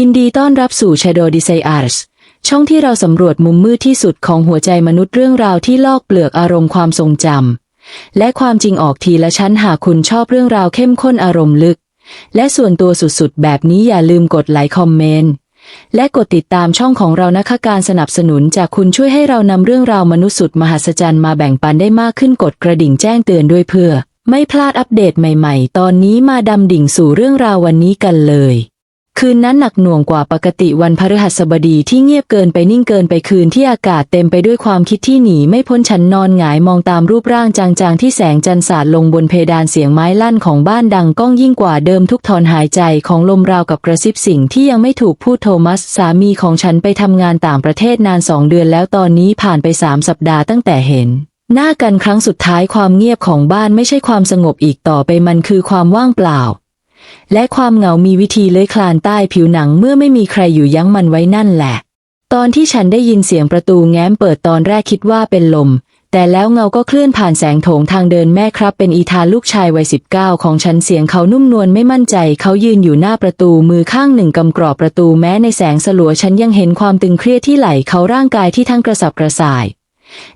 ยินดีต้อนรับสู่ Shadow Desires ช่องที่เราสำรวจมุมมืดที่สุดของหัวใจมนุษย์เรื่องราวที่ลอกเปลือกอารมณ์ความทรงจำและความจริงออกทีละชั้นหากคุณชอบเรื่องราวเข้มข้นอารมณ์ลึก และส่วนตัวสุดๆ แบบนี้อย่าลืมกดไลค์คอมเมนต์และกดติดตามช่องของเรานะคะการสนับสนุนจากคุณช่วยให้เรานำเรื่องราวมนุษย์สุดมหัศจรรย์มาแบ่งปันได้มากขึ้นกดกระดิ่งแจ้งเตือนด้วยเพื่อ ไม่พลาดอัปเดตใหม่ ๆ ตอนนี้มาดำดิ่งสู่เรื่องราววันนี้กันเลย คืนนั้นหนักหน่วงกว่าปกติวันพฤหัสบดีที่เงียบเกินไปนิ่งเกินไปคืนที่อากาศเต็มไปด้วยความคิดที่หนีไม่พ้นฉันนอนหงายมองตามรูปร่างจางๆที่แสงจันทร์สาดลงบนเพดานเสียงไม้ลั่นของบ้านดังก้องยิ่งกว่าเดิมทุกถอนหายใจของลมราวกับกระซิบสิ่งที่ยังไม่ถูกพูดโทมัสสามีของฉันไปทำงานต่างประเทศนานสองเดือนแล้วตอนนี้ผ่านไปสามสัปดาห์ตั้งแต่เห็นหน้ากันครั้งสุดท้ายความเงียบของบ้านไม่ใช่ความสงบอีกต่อไปมันคือความว่างเปล่า และความเหงามีวิธีเลื้อยคลานใต้ผิวหนังเมื่อไม่มีใครอยู่ยั้งมันไว้นั่นแหละ ตอนที่ฉันได้ยินเสียงประตูแง้มเปิดตอนแรกคิดว่าเป็นลม แต่แล้วเงาก็เคลื่อนผ่านแสงโถงทางเดินแม่ครับ เป็นอีธานลูกชายวัยสิบเก้าของฉันเสียงเขานุ่มนวลไม่มั่นใจ เขายืนอยู่หน้าประตูมือข้างหนึ่งกำกรอบประตูแม้ในแสงสลัวฉันยังเห็นความตึงเครียดที่ไหลเขาร่างกายที่ทั้งกระสับกระส่าย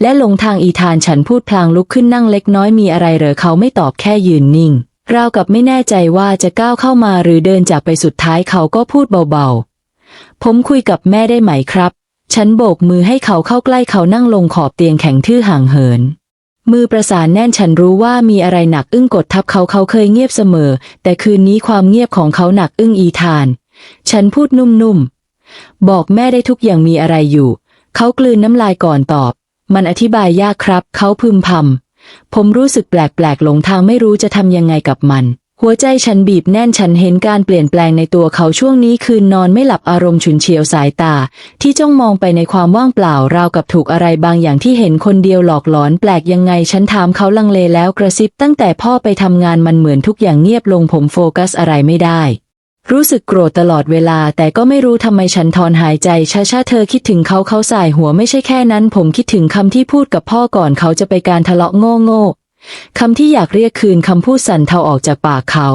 และหลงทางอีธานฉันพูดพลางลุกขึ้นนั่งเล็กน้อยมีอะไรเหรอเขาไม่ตอบแค่ยืนนิ่ง ราวกับไม่แน่ใจว่าจะก้าวเข้ามาหรือเดินจากไปสุดท้ายเขาก็พูดเบาๆ ผมคุยกับแม่ได้ไหมครับ ฉันโบกมือให้เขาเข้าใกล้เขานั่งลงขอบเตียงแข็งทื่อห่างเหิน มือประสานแน่นฉันรู้ว่ามีอะไรหนักอึ้งกดทับเขาเขาเคยเงียบเสมอ แต่คืนนี้ความเงียบของเขาหนักอึ้งอีทาน ฉันพูดนุ่มๆ บอกแม่ได้ทุกอย่างมีอะไรอยู่ เขากลืนน้ำลายก่อนตอบ มันอธิบายยากครับ เขาพึมพำ ผมรู้สึกแปลกๆ หลงทางไม่รู้จะทำยังไงกับมัน หัวใจฉันบีบแน่นฉันเห็นการเปลี่ยนแปลงในตัวเขาช่วงนี้คืนนอนไม่หลับอารมณ์ฉุนเฉียวสายตา ที่จ้องมองไปในความว่างเปล่าราวกับถูกอะไรบางอย่างที่เห็นคนเดียวหลอกหลอนแปลกยังไงฉันถามเขาลังเลแล้วกระซิบตั้งแต่พ่อไปทำงานมันเหมือนทุกอย่างเงียบลงผมโฟกัสอะไรไม่ได้ รู้สึกโกรธตลอดเวลา แต่ก็ไม่รู้ทำไมฉันถอนหายใจช้าๆเธอคิดถึงเขาเขาสายหัวไม่ใช่แค่นั้น ผมคิดถึงคำที่พูดกับพ่อก่อนเขาจะไปการทะเลาะโง่โง่คำที่อยากเรียกคืนคำพูดสั่นเทาออกจากปากเขา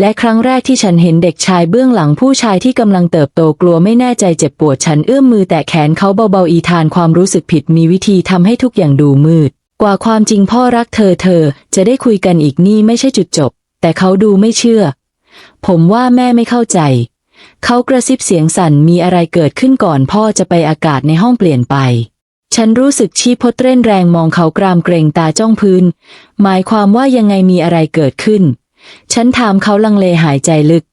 และครั้งแรกที่ฉันเห็นเด็กชายเบื้องหลังผู้ชายที่กำลังเติบโตกลัวไม่แน่ใจเจ็บปวดฉันเอื้อมมือแตะแขนเขาเบาๆอีทานความรู้สึกผิดมีวิธีทำให้ทุกอย่างดูมืด กว่าความจริงพ่อรักเธอเธอจะได้คุยกันอีกนี่ไม่ใช่จุดจบ แต่เขาดูไม่เชื่อ ผมว่าแม่ไม่เข้าใจ เขากระซิบเสียงสั่นมีอะไรเกิดขึ้นก่อนพ่อจะไปอากาศในห้องเปลี่ยนไป ฉันรู้สึกชีพพดเต้นแรงมองเขากรามเกรงตาจ้องพื้น หมายความว่ายังไงมีอะไรเกิดขึ้น ฉันถามเขาลังเลหายใจลึก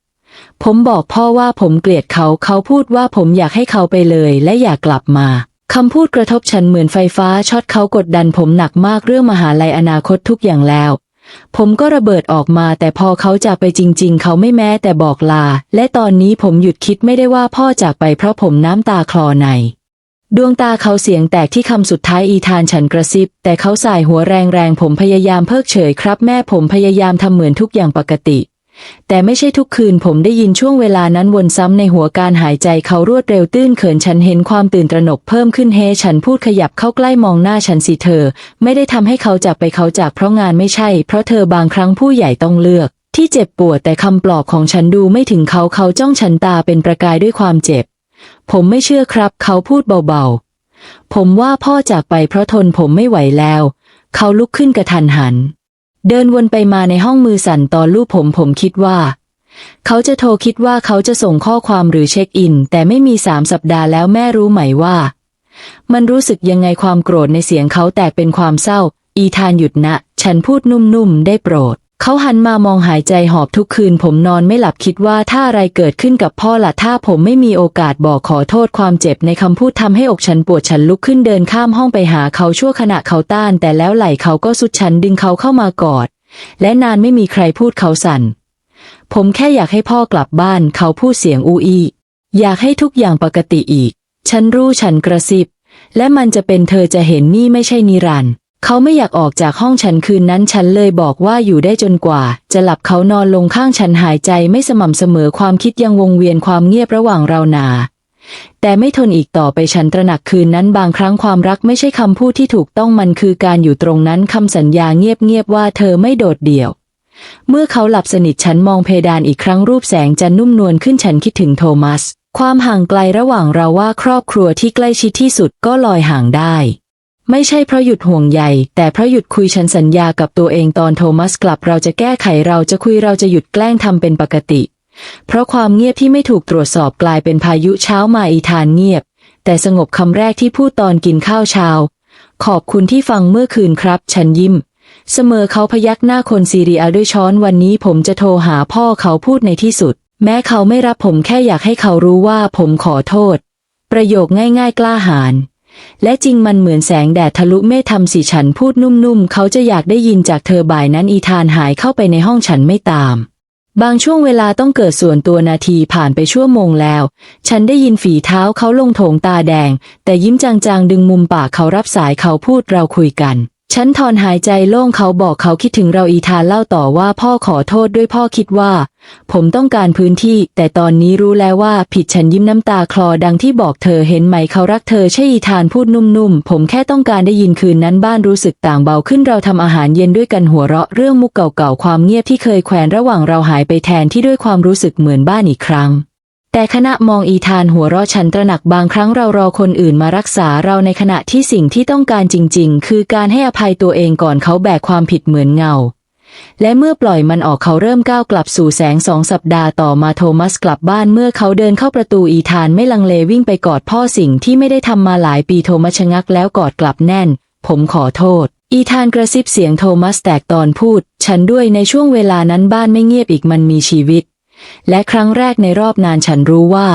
ผมบอกพ่อว่าผมเกลียดเขาเขาพูดว่าผมอยากให้เขาไปเลยและอยากกลับมาคำพูดกระทบฉันเหมือนไฟฟ้าช็อตเขากดดันผมหนักมากเรื่องมหาลัยอนาคตทุกอย่างแล้ว ผมก็ระเบิดออกมา แต่พอเขาจากไปจริง ๆ เขาไม่แม้แต่บอกลา และตอนนี้ผมหยุดคิดไม่ได้ว่าพ่อจากไปเพราะผมน้ำตาคลอใน ดวงตาเขาเสียงแตกที่คำสุดท้ายอีธานฉันกระซิบ แต่เขาสายหัวแรงๆผมพยายามเพิกเฉยครับ แม่ผมพยายามทำเหมือนทุกอย่างปกติ แต่ไม่ใช่ทุกคืนผมได้ยินช่วงเวลานั้นวนซ้ำในหัวการหายใจเขารวดเร็วตื้นเขินฉันเห็นความตื่นตระหนกเพิ่มขึ้นเฮฉันพูดขยับเข้าใกล้มองหน้าฉันสิเธอ ไม่ได้ทำให้เขาจากไปเขาจากเพราะงานไม่ใช่ เพราะเธอบางครั้งผู้ใหญ่ต้องเลือก ที่เจ็บปวดแต่คำปลอบของฉันดูไม่ถึงเขาเขาจ้องฉันตาเป็นประกายด้วยความเจ็บ ผมไม่เชื่อครับ เขาพูดเบาๆ ผมว่าพ่อจากไปเพราะทนผมไม่ไหวแล้ว เขาลุกขึ้นกระทันหัน เดินวนไปมาในห้องมือสั่นตอนลูบผมผมคิดว่า เขาจะโทรคิดว่าเขาจะส่งข้อความหรือเช็คอิน แต่ไม่มีสามสัปดาห์แล้วแม่รู้ไหมว่า มันรู้สึกยังไงความโกรธในเสียงเขาแตกเป็นความเศร้า อีธานหยุดนะ ฉันพูดนุ่มๆ ได้โปรด เขาหันมามองหายใจหอบทุกคืน ผมนอนไม่หลับคิดว่าถ้าอะไรเกิดขึ้นกับพ่อละถ้าผมไม่มีโอกาสบอกขอโทษความเจ็บในคำพูดทำให้อกฉันปวดฉันลุกขึ้นเดินข้ามห้องไปหาเขาชั่วขณะเขาต้าน แต่แล้วไหล่เขาก็สุดฉันดึงเขาเข้ามากอด และนานไม่มีใครพูดเขาสั่น ผมแค่อยากให้พ่อกลับบ้านเขาพูดเสียงอูอีอยากให้ทุกอย่างปกติอีก ฉันรู้ฉันกระซิบ และมันจะเป็นเธอจะเห็นนี่ไม่ใช่นิรันด์ เขาไม่อยากออกจากห้องฉันคืนนั้นฉันเลยบอกว่าอยู่ได้จนกว่า จะหลับเขานอนลงข้างฉันหายใจไม่สม่ำเสมอความคิดยังวงเวียนความเงียบระหว่างเรานา แต่ไม่ทนอีกต่อไปฉันตระหนักคืนนั้นบางครั้งความรักไม่ใช่คำพูดที่ถูกต้องมันคือการอยู่ตรงนั้นคำสัญญาเงียบๆว่าเธอไม่โดดเดี่ยว เมื่อเขาหลับสนิทฉันมองเพดานอีกครั้งรูปแสงจันนุ่มนวลขึ้นฉันคิดถึงโทมัส ความห่างไกลระหว่างเราว่าครอบครัวที่ใกล้ชิดที่สุดก็ลอยห่างได้ ไม่ใช่เพราะหยุดห่วงใยแต่เพราะหยุดคุยฉันสัญญากับตัวเองตอนโทมัสกลับเราจะแก้ไขเราจะคุยเราจะหยุดแกล้งทำเป็นปกติ เพราะความเงียบที่ไม่ถูกตรวจสอบกลายเป็นพายุเช้ามาอีธานเงียบ แต่สงบคำแรกที่พูดตอนกินข้าวเช้า ขอบคุณที่ฟังเมื่อคืนครับ ฉันยิ้ม เสมอเขาพยักหน้าคนซีเรียด้วยช้อนวันนี้ผมจะโทรหาพ่อเขาพูดในที่สุด แม้เขาไม่รับผมแค่อยากให้เขารู้ว่าผมขอโทษ ประโยคง่าย ๆ กล้าหาญ และจริงมันเหมือนแสงแดดทะลุเมฆทำสิฉันพูดนุ่มๆ เขาจะอยากได้ยินจากเธอบ่ายนั้นอีธานหายเข้าไปในห้องฉันไม่ตาม บางช่วงเวลาต้องเกิดส่วนตัวนาทีผ่านไปชั่วโมงแล้ว ฉันได้ยินฝีเท้าเขาลงโถงตาแดง แต่ยิ้มจางๆดึงมุมปากเขารับสายเขาพูดเราคุยกัน ฉันถอนหายใจโล่งเขาบอกเขาคิดถึงเราอีธานเล่าต่อว่าพ่อขอโทษด้วยพ่อคิดว่า ผมต้องการพื้นที่ แต่ตอนนี้รู้แล้วว่าผิดฉันยิ้มน้ำตาคลอดังที่บอกเธอเห็นไหมเขารักเธอใช่อีธานพูดนุ่มๆ ผมแค่ต้องการได้ยินคืนนั้นบ้านรู้สึกต่างเบาขึ้นเราทำอาหารเย็นด้วยกันหัวเราะเรื่องมุกเก่าๆความเงียบที่เคยแขวนระหว่างเราหายไปแทนที่ด้วยความรู้สึกเหมือนบ้านอีกครั้ง แต่ขณะมองอีธานหัวเราะฉันตระหนักบางครั้งเรารอคนอื่นมารักษาเราในขณะที่สิ่งที่ต้องการจริง ๆ คือการให้อภัยตัวเองก่อนเขาแบกความผิดเหมือนเงา และเมื่อปล่อยมันออกเขาเริ่มก้าวกลับสู่แสงสองสัปดาห์ต่อมาโทมัสกลับบ้านเมื่อเขาเดินเข้าประตูอีธานไม่ลังเลวิ่งไปกอดพ่อสิ่งที่ไม่ได้ทำมาหลายปีโทมัสชะงักแล้วกอดกลับแน่น ผมขอโทษอีธานกระซิบเสียงโทมัสแตกตอนพูด ฉันด้วยในช่วงเวลานั้นบ้านไม่เงียบอีกมันมีชีวิต และครั้งแรกในรอบนานฉันรู้ว่า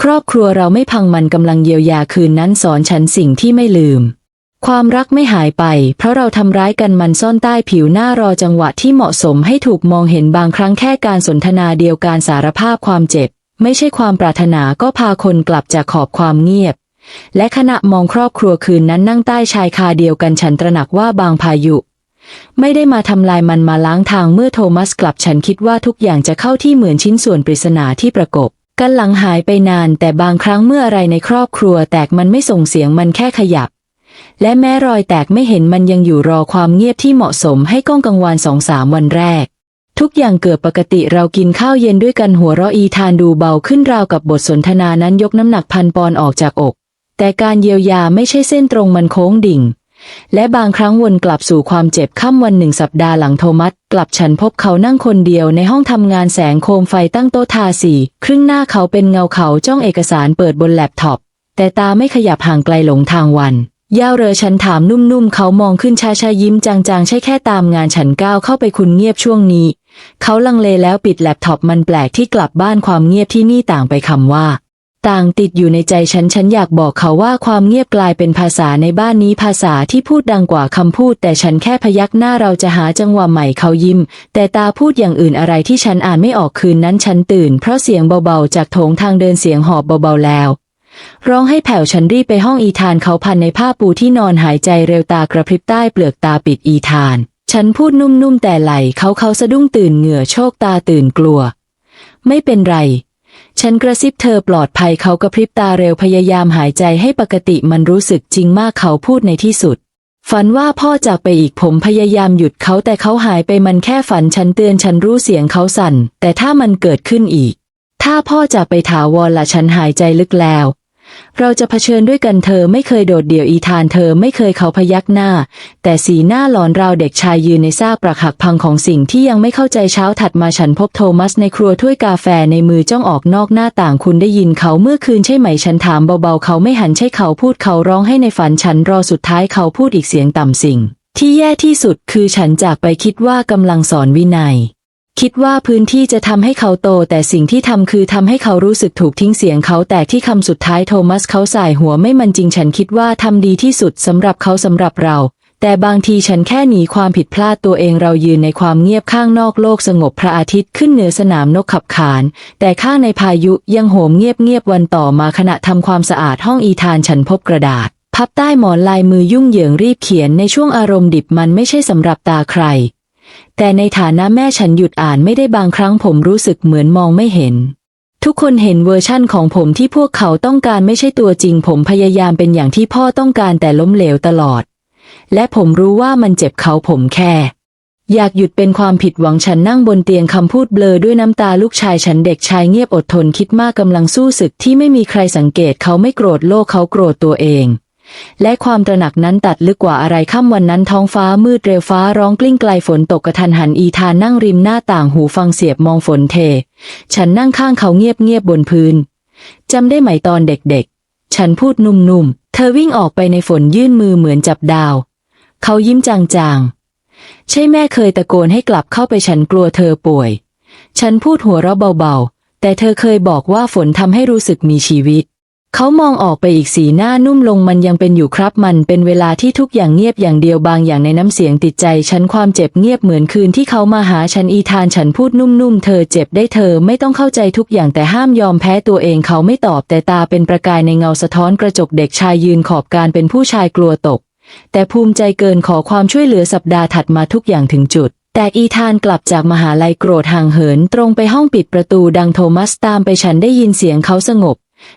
ครอบครัวเราไม่พังมันกำลังเยียวยาคืนนั้นสอนฉันสิ่งที่ไม่ลืม ความรักไม่หายไป เพราะเราทำร้ายกันมันซ่อนใต้ผิวหน้ารอจังหวะที่เหมาะสมให้ถูกมองเห็นบางครั้งแค่การสนทนาเดียวการสารภาพความเจ็บ ไม่ใช่ความปรารถนาก็พาคนกลับจากขอบความเงียบและขณะมองครอบครัวคืนนั้นนั่งใต้ชายคาเดียวกันฉันตระหนักว่าบางพายุ ไม่ได้มาทำลายมันมาล้างทางเมื่อโทมัสกลับฉันคิดว่าทุกอย่างจะเข้าที่เหมือนชิ้นส่วนปริศนาที่ประกบ กันหลังหายไปนานแต่บางครั้งเมื่ออะไรในครอบครัวแตกมันไม่ส่งเสียงมันแค่ขยับ และแม้รอยแตกไม่เห็นมันยังอยู่รอความเงียบที่เหมาะสมให้ก้องกังวานสองสามวันแรกทุกอย่างเกิดปกติเรากินข้าวเย็นด้วยกันหัวเราะอีทานดูเบาขึ้นราวกับบทสนทนานั้นยกน้ำหนักพันปอนออกจากอก แต่การเยียวยาไม่ใช่เส้นตรงมันโค้งดิ่ง และบางครั้งวนกลับสู่ความเจ็บค่ำวันหนึ่งสัปดาห์หลังโทมัสกลับฉันพบเขานั่งคนเดียวในห้องทำงานแสงโคมไฟตั้งโต๊ะทาสีครึ่งหน้าเขาเป็นเงาเขาจ้องเอกสารเปิดบนแล็ปท็อป แต่ตาไม่ขยับห่างไกลหลงทางวันย่าเรอฉันถามนุ่มๆ เขามองขึ้นชาชาๆ ยิ้มจางๆ ใช่แค่ตามงานฉันก้าวเข้าไปคุณเงียบช่วงนี้ เขาลังเลแล้วปิดแล็ปท็อปมันแปลกที่กลับบ้านความเงียบที่นี่ต่างไปคำว่า ต่างติดอยู่ในใจฉันฉันอยากบอกเขาว่าความเงียบกลายเป็นภาษาในบ้านนี้ภาษาที่พูดดังกว่าคำพูด แต่ฉันแค่พยักหน้าเราจะหาจังหวะใหม่เขายิ้ม แต่ตาพูดอย่างอื่นอะไรที่ฉันอ่านไม่ออกคืนนั้นฉันตื่น เพราะเสียงเบาๆ จากโถงทางเดินเสียงหอบเบาๆแล้ว ร้องให้แผ่วฉันรีบไปห้องอีธานเขาพันในผ้าปูที่นอนหายใจเร็วตากระพริบใต้เปลือกตาปิดอีธาน ฉันพูดนุ่มๆแต่ไหลเขาเขาสะดุ้งตื่นเหงื่อโชกตาตื่นกลัว ไม่เป็นไร ฉันกระซิบเธอปลอดภัยเขากระพริบตาเร็วพยายามหายใจให้ปกติมันรู้สึกจริงมากเขาพูดในที่สุด ฝันว่าพ่อจากไปอีกผมพยายามหยุดเขาแต่เขาหายไปมันแค่ฝันฉันเตือนฉันรู้เสียงเขาสั่น แต่ถ้ามันเกิดขึ้นอีก ถ้าพ่อจากไปถาวรละฉันหายใจลึกแล้ว เราจะเผชิญด้วยกันเธอไม่เคยโดดเดี่ยวอีธานเธอไม่เคยเขาพยักหน้า แต่สีหน้าหลอนราวเด็กชายยืนในซากปรักหักพังของสิ่งที่ยังไม่เข้าใจเช้าถัดมาฉันพบโทมัสในครัวถ้วยกาแฟในมือจ้องออกนอกหน้าต่างคุณได้ยินเขาเมื่อคืนใช่ไหมฉันถามเบาๆเขาไม่หันใช่เขาพูดเขาร้องให้ในฝันฉันรอสุดท้ายเขาพูดอีกเสียงต่ำสิ่ง ที่แย่ที่สุดคือฉันจากไปคิดว่ากำลังสอนวินัย คิดว่าพื้นที่จะทำให้เขาโต แต่สิ่งที่ทำคือทำให้เขารู้สึกถูกทิ้งเสียงเขาแตกที่คำสุดท้ายโทมัสเขาสายหัวไม่มันจริงฉันคิดว่าทำดีที่สุดสำหรับเขาสำหรับเรา แต่บางทีฉันแค่หนีความผิดพลาดตัวเองเรายืนในความเงียบข้างนอกโลกสงบพระอาทิตย์ขึ้นเหนือสนามนกขับขาน แต่ข้างในพายุยังโหมเงียบเงียบๆวันต่อมาขณะทำความสะอาดห้องอีธานฉันพบกระดาษ พับใต้หมอนลายมือยุ่งเหยิงรีบเขียนในช่วงอารมณ์ดิบมันไม่ใช่สำหรับตาใคร แต่ในฐานะแม่ฉันหยุดอ่านไม่ได้บางครั้งผมรู้สึกเหมือนมองไม่เห็น ทุกคนเห็นเวอร์ชั่นของผมที่พวกเขาต้องการไม่ใช่ตัวจริง ผมพยายามเป็นอย่างที่พ่อต้องการแต่ล้มเหลวตลอด และผมรู้ว่ามันเจ็บเขาผมแค่ อยากหยุดเป็นความผิดหวังฉันนั่งบนเตียงคำพูดเบลอด้วยน้ำตาลูกชายฉันเด็กชายเงียบอดทนคิดมากกำลังสู้ศึกที่ไม่มีใครสังเกตเขาไม่โกรธโลกเขาโกรธตัวเอง และความตระหนักนั้นตัดลึกกว่าอะไรค่ำวันนั้นท้องฟ้ามืดเร็วฟ้าร้องกลิ้งไกลฝนตกกระทันหันอีธานนั่งริมหน้าต่างหูฟังเสียบมองฝนเท ฉันนั่งข้างเขาเงียบเงียบบนพื้นจำได้ไหมตอนเด็กๆ ฉันพูดนุ่มๆ เธอวิ่งออกไปในฝนยื่นมือเหมือนจับดาว เขายิ้มจางๆ ใช่แม่เคยตะโกนให้กลับเข้าไปฉันกลัวเธอป่วย ฉันพูดหัวเราะเบาๆ แต่เธอเคยบอกว่าฝนทำให้รู้สึกมีชีวิต เขามองออกไปอีกสีหน้านุ่มลงมันยังเป็นอยู่ครับมันเป็นเวลาที่ทุกอย่างเงียบอย่างเดียวบางอย่างในน้ำเสียงติดใจฉันความเจ็บเงียบเหมือนคืนที่เขามาหาฉันอีธานฉันพูดนุ่มๆเธอเจ็บได้เธอไม่ต้องเข้าใจทุกอย่างแต่ห้ามยอมแพ้ตัวเองเขาไม่ตอบแต่ตาเป็นประกายในเงาสะท้อนกระจกเด็กชายยืนขอบการเป็นผู้ชายกลัวตก แต่ภูมิใจเกินขอความช่วยเหลือสัปดาห์ถัดมาทุกอย่างถึงจุดแต่อีธานกลับจากมหาลัยโกรธห่างเหิน ตรงไปห้องปิดประตูดังโทมัสตามไปฉันได้ยินเสียงเขาสงบ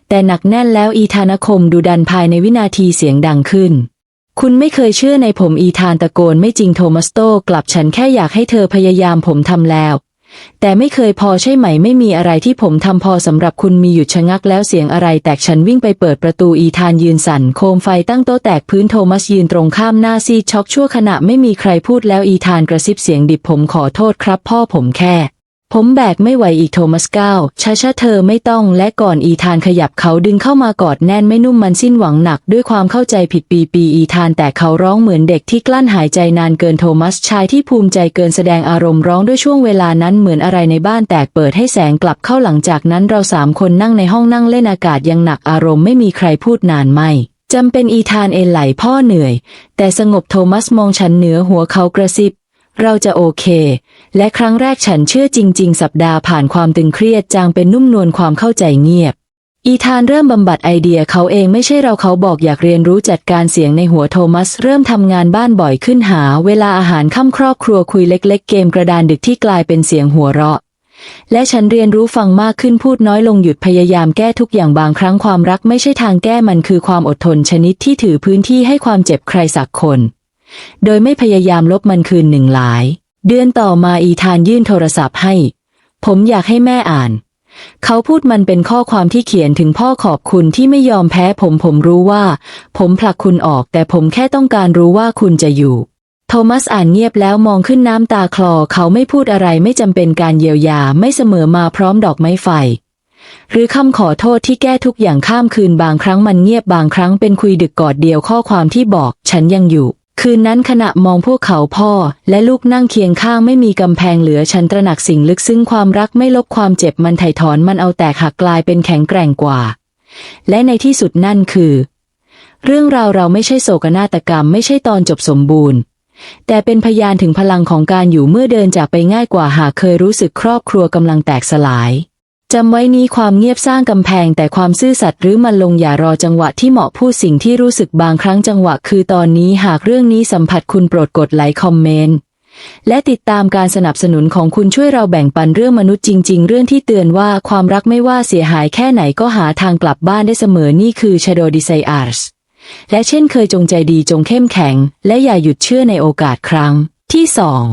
แต่หนักแน่นแล้วอีธานคมดูดันภายในวินาทีเสียงดังขึ้น คุณไม่เคยเชื่อในผมอีธานตะโกนไม่จริงโทมัสโตกลับฉันแค่อยากให้เธอพยายามผมทำแล้ว แต่ไม่เคยพอใช่ไหมไม่มีอะไรที่ผมทำพอสำหรับคุณมีหยุดชะงักแล้วเสียงอะไร แตกฉันวิ่งไปเปิดประตูอีธานยืนสั่นโคมไฟตั้งโต๊ะแตกพื้นโทมัสยืนตรงข้ามหน้าซีช็อกชั่วขณะไม่มีใครพูดแล้วอีธานกระซิบเสียงดิบผมขอโทษครับ พ่อผมแค่ ผมแบกไม่ไหวอีกโทมัสก้าวช้าๆเธอไม่ต้องและก่อนอีธานขยับเขาดึงเข้ามากอดแน่นไม่นุ่มมันสิ้นหวังหนักด้วยความเข้าใจผิดปีปีอีธานแต่เขาร้องเหมือนเด็กที่กลั้นหายใจนานเกินโทมัสชายที่ภูมิใจเกินแสดงอารมณ์ร้องด้วยช่วงเวลานั้นเหมือนอะไรในบ้านแตกเปิดให้แสงกลับเข้าหลังจากนั้นเราสามคนนั่งในห้องนั่งเล่นอากาศยังหนักอารมณ์ไม่มีใครพูดนานไม่จำเป็นอีธานเอนไหลพ่อเหนื่อย แต่สงบโทมัสมองฉันเหนือหัวเขากระซิบ เราจะโอเค และครั้งแรกฉันเชื่อจริง ๆ สัปดาห์ผ่านความตึงเครียดจางเป็นนุ่มนวลความเข้าใจเงียบ อีธานเริ่มบำบัดไอเดียเขาเองไม่ใช่เราเขาบอกอยากเรียนรู้จัดการเสียงในหัวโทมัส เริ่มทำงานบ้านบ่อยขึ้นหา เวลาอาหารค่ำครอบครัวคุยเล็ก ๆ เกมกระดานดึกที่กลายเป็นเสียงหัวเราะและฉันเรียนรู้ฟังมากขึ้นพูดน้อยลงหยุดพยายามแก้ทุกอย่างบางครั้งความรักไม่ใช่ทางแก้มันคือความอดทนชนิดที่ถือพื้นที่ให้ความเจ็บใครสักคน โดยไม่พยายามลบมันคืนหนึ่งหลาย เดือนต่อมาอีธานยื่นโทรศัพท์ให้ ผมอยากให้แม่อ่าน เขาพูดมันเป็นข้อความที่เขียนถึงพ่อขอบคุณที่ไม่ยอมแพ้ผมผมรู้ว่า ผมผลักคุณออก แต่ผมแค่ต้องการรู้ว่าคุณจะอยู่ โทมัสอ่านเงียบแล้วมองขึ้นน้ำตาคลอเขาไม่พูดอะไรไม่จำเป็นการเยียวยาไม่เสมอมาพร้อมดอกไม้ไฟ หรือคำขอโทษที่แก้ทุกอย่างข้ามคืนบางครั้งมันเงียบบางครั้งเป็นคุยดึกกอดเดียวข้อความที่บอก ฉันยังอยู่ คืนนั้นขณะมองพวกเขาพ่อ และลูกนั่งเคียงข้างไม่มีกำแพงเหลือฉันตระหนักสิ่งลึกซึ้งความรักไม่ลบความเจ็บมันไถ่ถอนมันเอาแตกหักกลายเป็นแข็งแกร่งกว่า และในที่สุดนั่นคือ เรื่องราวเราไม่ใช่โศกนาฏกรรมไม่ใช่ตอนจบสมบูรณ์ แต่เป็นพยานถึงพลังของการอยู่เมื่อเดินจากไปง่ายกว่าหากเคยรู้สึกครอบครัวกำลังแตกสลาย จำไว้นี้ความเงียบสร้างกำแพงแต่ความซื่อสัตย์หรือมันลงอย่ารอจังหวะที่เหมาะพูดสิ่งที่รู้สึกบางครั้งจังหวะคือตอนนี้หากเรื่องนี้สัมผัสคุณโปรดกดไลค์คอมเมนต์และติดตามการสนับสนุนของคุณช่วยเราแบ่งปันเรื่องมนุษย์จริง ๆ เรื่องที่เตือนว่าความรักไม่ว่าเสียหายแค่ไหนก็หาทางกลับบ้านได้เสมอนี่คือ Shadow Desires และเช่นเคยจงใจดีจงเข้มแข็ง และอย่าหยุดเชื่อในโอกาสครั้งที่สอง